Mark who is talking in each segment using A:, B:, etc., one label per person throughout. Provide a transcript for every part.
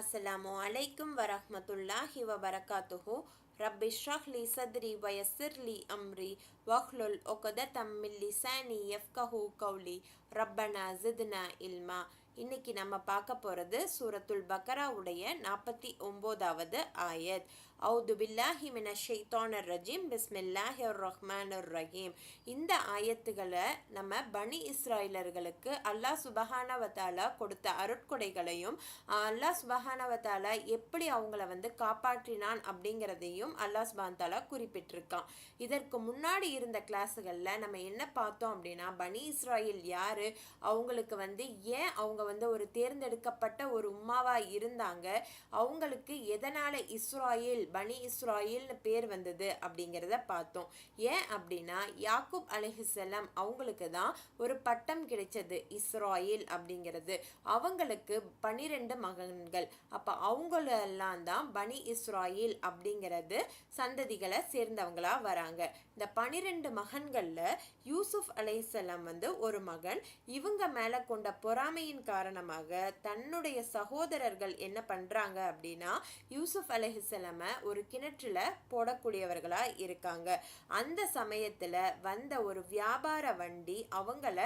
A: அஸ்ஸலாமு அலைக்கும் வரஹ்மத்துல்லாஹி வபரகாத்துஹு ரப்பி ஷ்ரஹ் லி சத்ரி வயசிர் லி அம்ரி வஹ்லுல் ஒகத மின் லிசானி எஃப்கஹு கௌலி ரப்பனா ஜித்னா இல்மா இன்னைக்கு நம்ம பார்க்க போகிறது சூரத்துல் பக்கராவுடைய நாற்பத்தி ஒம்போதாவது ஆயத். அவுது பில்லாஹி மின ஷைத்தானர் ரஜீம் பிஸ்மில்லாஹி ரஹ்மானுர் ரஹீம். இந்த ஆயத்துகளை நம்ம பனி இஸ்ராயலர்களுக்கு அல்லாஹ் சுபஹானவத்தாலா கொடுத்த அருட்கொடைகளையும் அல்லாஹ் சுபஹானவத்தாலா எப்படி அவங்கள வந்து காப்பாற்றினான் அப்படிங்கிறதையும் அல்லாஹ் சுபான்தாலா குறிப்பிட்டிருக்கான். இதற்கு முன்னாடி இருந்த கிளாஸுகளில் நம்ம என்ன பார்த்தோம் அப்படின்னா பனி இஸ்ராயில் யார்? அவங்களுக்கு வந்து ஏன் அவங்க வந்து ஒரு தேர்ந்தெடுக்கப்பட்ட ஒரு உம்மாவாக இருந்தாங்க? அவங்களுக்கு எதனால் இஸ்ராயில் பனி இஸ்ராயில்னு பேர் வந்தது அப்படிங்கிறத பார்த்தோம். ஏன் அப்படின்னா யாக்கூப் அலிஹிசல்லாம் அவங்களுக்கு தான் ஒரு பட்டம் கிடைச்சது இஸ்ராயில் அப்படிங்கிறது. அவங்களுக்கு பனிரெண்டு மகன்கள். அப்போ அவங்களெல்லாம் தான் பனி இஸ்ராயில் அப்படிங்கிறது சந்ததிகளை சேர்ந்தவங்களா வராங்க. இந்த பனிரெண்டு மகன்களில் யூசுப் அலைசல்லாம் வந்து ஒரு மகன். இவங்க மேலே கொண்ட பொறாமையின் காரணமாக தன்னுடைய சகோதரர்கள் என்ன பண்ணுறாங்க அப்படின்னா யூசுப் அலைஹிசலமை ஒரு கிணற்றுல போடக்கூடியவர்களா இருக்காங்க. அந்த சமயத்தில் வந்த ஒரு வியாபார வண்டி அவங்கள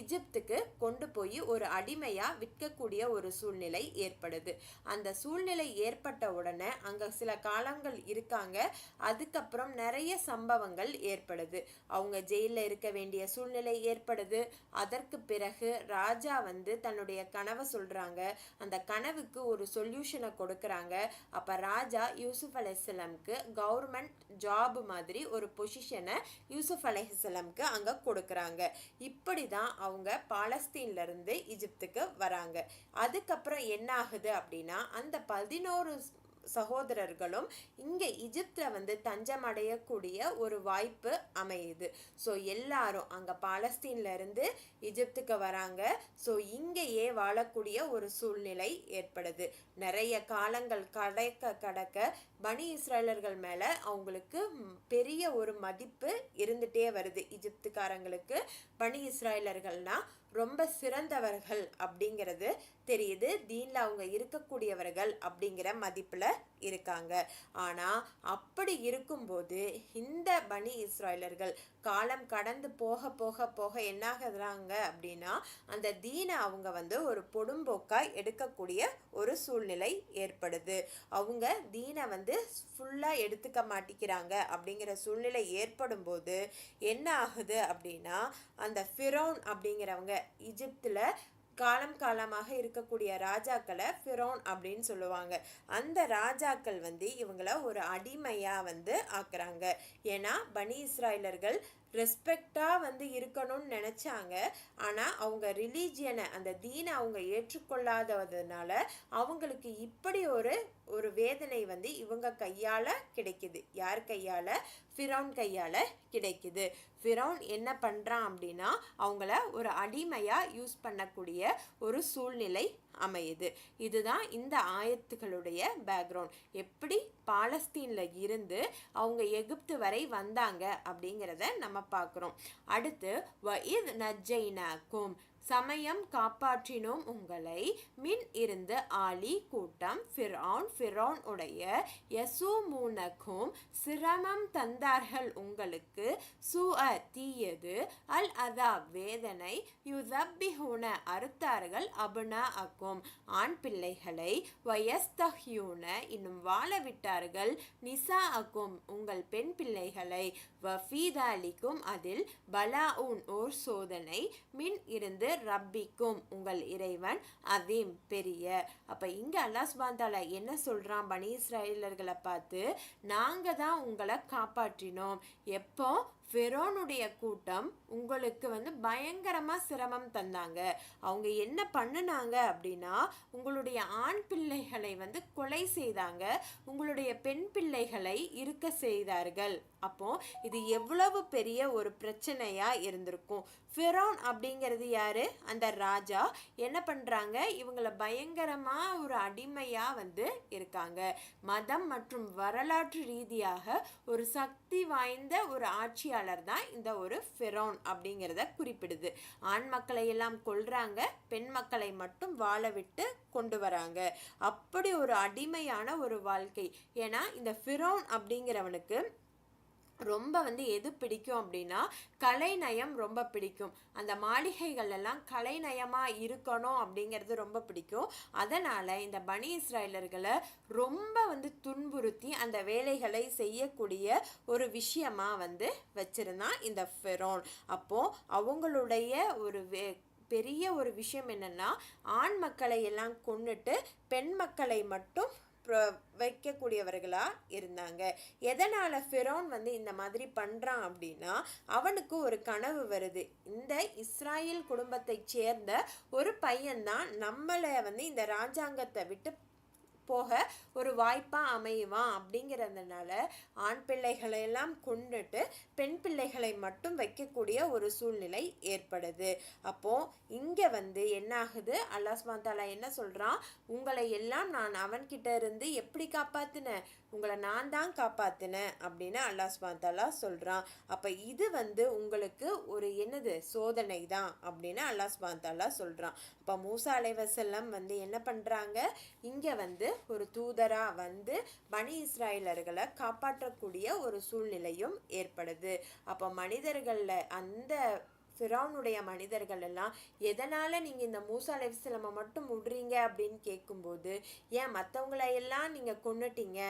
A: இஜிப்துக்கு கொண்டு போய் ஒரு அடிமையாக விற்கக்கூடிய ஒரு சூழ்நிலை ஏற்படுது. அந்த சூழ்நிலை ஏற்பட்ட உடனே அங்கே சில காலங்கள் இருக்காங்க. அதுக்கப்புறம் நிறைய சம்பவங்கள் ஏற்படுது. அவங்க ஜெயிலில் இருக்க வேண்டிய சூழ்நிலை ஏற்படுது. அதற்கு பிறகு ராஜா வந்து தன்னுடைய கனவை சொல்கிறாங்க அந்த கனவுக்கு ஒரு சொல்யூஷனை கொடுக்குறாங்க. அப்போ ராஜா யூசுஃப் அலைஹிஸ்ஸலாமுக்கு கவர்மெண்ட் ஜாப் மாதிரி ஒரு பொசிஷனை யூசுப் அலைஹிஸ்ஸலாமுக்கு அங்க கொடுக்குறாங்க. இப்படி தான் அவங்க பாலஸ்தீன்ல இருந்து இஜிப்துக்கு வராங்க. அதுக்கப்புறம் என்ன ஆகுது அப்படின்னா அந்த பதினோரு சகோதரர்களும் இங்கே இஜிப்தில் வந்து தஞ்சம் அடையக்கூடிய ஒரு வாய்ப்பு அமையுது. ஸோ எல்லாரும் அங்கே பாலஸ்தீன்லேருந்து இஜிப்துக்கு வராங்க. ஸோ இங்கேயே வாழக்கூடிய ஒரு சூழ்நிலை ஏற்படுது. நிறைய காலங்கள் கடக்க கடக்க பனி இஸ்ரேலர்கள் மேலே அவங்களுக்கு பெரிய ஒரு மதிப்பு இருந்துகிட்டே வருது இஜிப்துக்காரங்களுக்கு. பனி இஸ்ராயலர்கள்னா ரொம்ப சிறந்தவர்கள் அப்படிங்கிறது தெரியுது. தீனில் அவங்க இருக்கக்கூடியவர்கள் அப்படிங்கிற மதிப்பில் இருக்காங்க. ஆனால் அப்படி இருக்கும்போது இந்த பனி இஸ்ராயலர்கள் காலம் கடந்து போக போக போக என்னாகிறாங்க அப்படின்னா அந்த தீனை அவங்க வந்து ஒரு பொடும்போக்காக எடுக்கக்கூடிய ஒரு சூழ்நிலை ஏற்படுது. அவங்க தீனை வந்து ஃபுல்லாக எடுத்துக்க மாட்டிக்கிறாங்க அப்படிங்கிற சூழ்நிலை ஏற்படும் போது என்ன ஆகுது அப்படின்னா அந்த ஃபிரோன் அப்படிங்கிறவங்க இஜிப்தில் காலம் காலமாக இருக்கக்கூடிய ராஜாக்களை ஃபிரோன் அப்படின்னு சொல்லுவாங்க. அந்த ராஜாக்கள் வந்து இவங்கள ஒரு அடிமையாக வந்து ஆக்குறாங்க. ஏன்னா பனி இஸ்ராயலர்கள் ரெஸ்பெக்டாக வந்து இருக்கணும்னு நினச்சாங்க. ஆனால் அவங்க ரிலீஜியனை அந்த தீனை அவங்க ஏற்றுக்கொள்ளாததுனால அவங்களுக்கு இப்படி ஒரு ஒரு வேதனை வந்து இவங்க கையால் கிடைக்குது. யார் கையால்? ஃபிரௌன் கையால் கிடைக்குது. ஃபிரௌன் என்ன பண்ணுறான் அப்படின்னா அவங்கள ஒரு அடிமையாக யூஸ் பண்ணக்கூடிய ஒரு சூழ்நிலை அமையுது. இதுதான் இந்த ஆயத்துகளுடைய பேக்ரவுண்ட் எப்படி பாலஸ்தீனில் இருந்து அவங்க எகிப்து வரை வந்தாங்க அப்படிங்கிறத நம்ம பார்க்குறோம். அடுத்து வ இத் நஜ்ஜைனாக்கும் சமயம் காப்பாற்றினோம் உங்களை. மின் இருந்து ஆலி கூட்டம் ஃபிரான் ஃபிரான் உடைய யசூமூனக்கும் சிரமம் தந்தார்கள் உங்களுக்கு. சு அ தீயது. அல் அதா வேதனை. யுதப்பிஹூன அறுத்தார்கள் அபுனா அக்கும் ஆண் பிள்ளைகளை. வயஸ்தஹ்யூன இன்னும் வாழ விட்டார்கள் நிசா அக்கும் உங்கள் பெண் பிள்ளைகளை. வஃபீதாலிக்கும் அதில் பலா உன் ஓர் சோதனை. மின் இருந்து ரப்பிக்கும் உங்கள் இறைவன் அதீம் பெரிய அப்போ இங்கே அல்லாஸ் சுபாந்தாலா என்ன சொல்கிறான் பனி இஸ்ராயலர்களை பார்த்து நாங்கள் தான் உங்களை காப்பாற்றினோம். எப்போ? ஃபெரோனுடைய கூட்டம் உங்களுக்கு வந்து பயங்கரமாக சிரமம் தந்தாங்க. அவங்க என்ன பண்ணினாங்க அப்படின்னா உங்களுடைய ஆண் பிள்ளைகளை வந்து கொலை செய்தாங்க. உங்களுடைய பெண் பிள்ளைகளை இருக்க செய்தார்கள். அப்போ இது எவ்வளவு பெரிய ஒரு பிரச்சனையா இருந்திருக்கும். ஃபிரோன் அப்படிங்கிறது யாரு? அந்த ராஜா. என்ன பண்றாங்க? இவங்களை பயங்கரமா ஒரு அடிமையா வந்து இருக்காங்க. மதம் மற்றும் வரலாற்று ரீதியாக ஒரு சக்தி வாய்ந்த ஒரு ஆட்சியாளர் தான் இந்த ஒரு ஃபெரோன் அப்படிங்கிறத குறிப்பிடுது. ஆண் மக்களை எல்லாம் கொள்கிறாங்க பெண் மக்களை மட்டும் வாழ விட்டு கொண்டு வராங்க. அப்படி ஒரு அடிமையான ஒரு வாழ்க்கை. ஏன்னா இந்த ஃபிரோன் அப்படிங்கிறவனுக்கு ரொம்ப வந்து எது பிடிக்கும் அப்படின்னா கலைநயம் ரொம்ப பிடிக்கும். அந்த மாளிகைகள் எல்லாம் கலைநயமாக இருக்கணும் அப்படிங்கிறது ரொம்ப பிடிக்கும். அதனால் இந்த பனி இஸ்ராயலர்களை ரொம்ப வந்து துன்புறுத்தி அந்த வேலைகளை செய்யக்கூடிய ஒரு விஷயமாக வந்து வச்சுருந்தான் இந்த ஃபெரோன். அப்போது அவங்களுடைய ஒரு வே பெரிய ஒரு விஷயம் என்னென்னா ஆண் மக்களை எல்லாம் கொண்டுட்டு பெண் மக்களை மட்டும் வைக்கக்கூடியவர்களாக இருந்தாங்க. எதனால் ஃபெரோன் வந்து இந்த மாதிரி பண்ணுறான் அப்படின்னா அவனுக்கு ஒரு கனவு வருது. இந்த இஸ்ராயல் குடும்பத்தை சேர்ந்த ஒரு பையன்தான் நம்மளை வந்து இந்த ராஜாங்கத்தை விட்டு போக ஒரு வாய்ப்பாக அமையுவான் அப்படிங்கிறதுனால ஆண் பிள்ளைகளை எல்லாம் கொண்டுட்டு பெண் பிள்ளைகளை மட்டும் வைக்கக்கூடிய ஒரு சூழ்நிலை ஏற்படுது. அப்போது இங்கே வந்து என்ன ஆகுது அல்லாஸ்மாந்தாலா என்ன சொல்கிறான் உங்களை எல்லாம் நான் அவன்கிட்ட இருந்து எப்படி காப்பாற்றினேன் உங்களை நான் தான் காப்பாற்றினேன் அப்படின்னு அல்லாஸ்மாந்தாலா சொல்கிறான் அப்போ இது வந்து உங்களுக்கு ஒரு என்னது? சோதனை தான் அப்படின்னு அல்லாஸ்மாந்தாலா சொல்கிறான் அப்போ மூசா அலைவசல்லம் வந்து என்ன பண்ணுறாங்க இங்கே வந்து ஒரு தூதராக வந்து பனி இஸ்ராயலர்களை காப்பாற்றக்கூடிய ஒரு சூழ்நிலையும் ஏற்படுது. அப்போ மனிதர்களில் அந்த ஃபிரானுடைய மனிதர்கள் எல்லாம் எதனால் நீங்கள் இந்த மூசா அலைவசலமை மட்டும் விடுறீங்க அப்படின்னு கேட்கும்போது ஏன் மற்றவங்கள எல்லாம் நீங்கள் கொண்டுட்டீங்க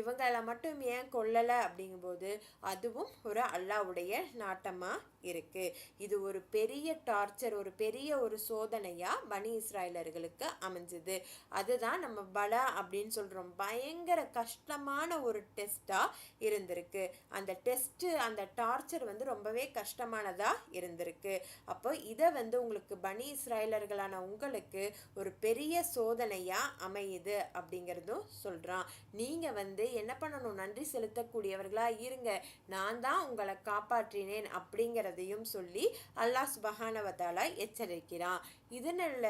A: இவங்களை மட்டும் ஏன் கொல்லலை? அப்படிங்கும்போது அதுவும் ஒரு அல்லாவுடைய நாட்டமாக இருக்குது இது ஒரு பெரிய டார்ச்சர் ஒரு பெரிய ஒரு சோதனையாக பனி இஸ்ராயலர்களுக்கு அமைஞ்சுது. அதுதான் நம்ம பலா அப்படின்னு சொல்கிறோம் பயங்கர கஷ்டமான ஒரு டெஸ்ட்டாக இருந்திருக்கு. அந்த டெஸ்ட்டு அந்த டார்ச்சர் வந்து ரொம்பவே கஷ்டமானதாக இருந்திருக்கு. அப்போ இதை வந்து உங்களுக்கு பனி இஸ்ராயலர்களான உங்களுக்கு ஒரு பெரிய சோதனையாக அமையுது அப்படிங்கிறதும் சொல்கிறான் நீங்கள் வந்து என்ன பண்ணணும்? நன்றி செலுத்தக்கூடியவர்களாக இருங்க. நான் தான் உங்களை காப்பாற்றினேன் அப்படிங்கிறதையும் சொல்லி அல்லாஹ் சுபஹானவத்தால் எச்சரிக்கிறான்.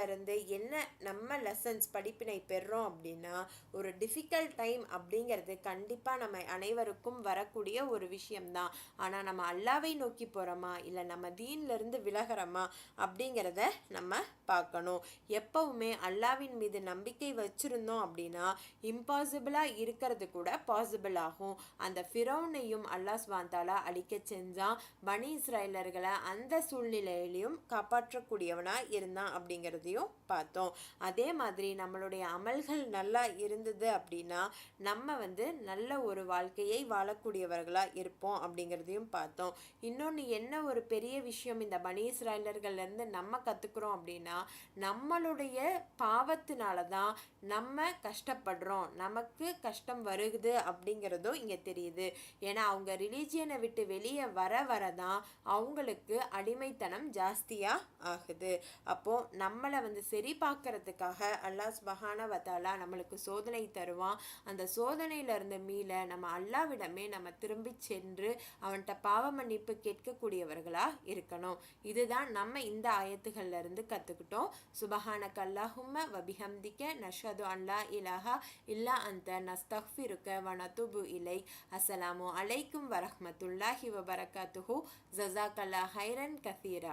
A: இருந்து என்ன நம்ம லெசன்ஸ் படிப்பினை பெறுறோம் அப்படின்னா ஒரு டிஃபிகல்ட் டைம் அப்படிங்கிறது கண்டிப்பாக நம்ம அனைவருக்கும் வரக்கூடிய ஒரு விஷயம்தான். ஆனால் நம்ம அல்லாவை நோக்கி போகிறோமா இல்லை நம்ம இருந்து விலகிறோமா அப்படிங்கிறத நம்ம பார்க்கணும். எப்பவுமே அல்லாவின் மீது நம்பிக்கை வச்சுருந்தோம் அப்படின்னா இம்பாசிபிளாக இருக்கிறது கூட பாசிபிள் ஆகும். அந்த ஃபிரௌனையும் அல்லாஹ் ஸ்வாந்தாலா அழிக்க செஞ்சான். பனி இஸ்ராயல் இஸ்ராயலர்களை அந்த சூழ்நிலையிலையும் காப்பாற்றக்கூடியவனாக இருந்தான் அப்படிங்கிறதையும் பார்த்தோம். அதே மாதிரி நம்மளுடைய அமல்கள் நல்லா இருந்தது அப்படின்னா நம்ம வந்து நல்ல ஒரு வாழ்க்கையை வாழக்கூடியவர்களாக இருப்போம் அப்படிங்கிறதையும் பார்த்தோம். இன்னொன்று என்ன ஒரு பெரிய விஷயம் இந்த பனி இஸ்ராயலர்கள்லேருந்து நம்ம கற்றுக்குறோம் அப்படின்னா நம்மளுடைய பாவத்தினால தான் நம்ம கஷ்டப்படுறோம். நமக்கு கஷ்டம் வருகுது அப்படிங்கிறதும் இங்கே தெரியுது. ஏன்னா அவங்க ரிலீஜியனை விட்டு வெளியே வர வர தான் அவங்களுக்கு அடிமைத்தனம் ஜாஸ்தியாக ஆகுது. அப்போது நம்மளை வந்து சரி பார்க்கறதுக்காக அல்லாஹ் பஹான வத்தாலா நம்மளுக்கு சோதனை தருவான். அந்த சோதனையிலிருந்து மீள நம்ம அல்லாவிடமே நம்ம திரும்பி சென்று அவன்கிட்ட பாவ மன்னிப்பு கேட்கக்கூடியவர்களாக இருக்கணும். இதுதான் நம்ம இந்த ஆயத்துகள்ல இருந்து கற்றுக்கிட்டோம் சுபஹான கல்லாஹும்ம வபிஹம்திக்க நஷது அல்லா இலஹா இல்லா அந்த நஸ்தஃபிருக்க வனதுபு இலை. அஸ்ஸலாமு அலைக்கும் வரஹமத்துல்லாஹி வபரகாத்துஹு. ஜசா ஜசாக்கல்லா ஹைரன் கசீரா.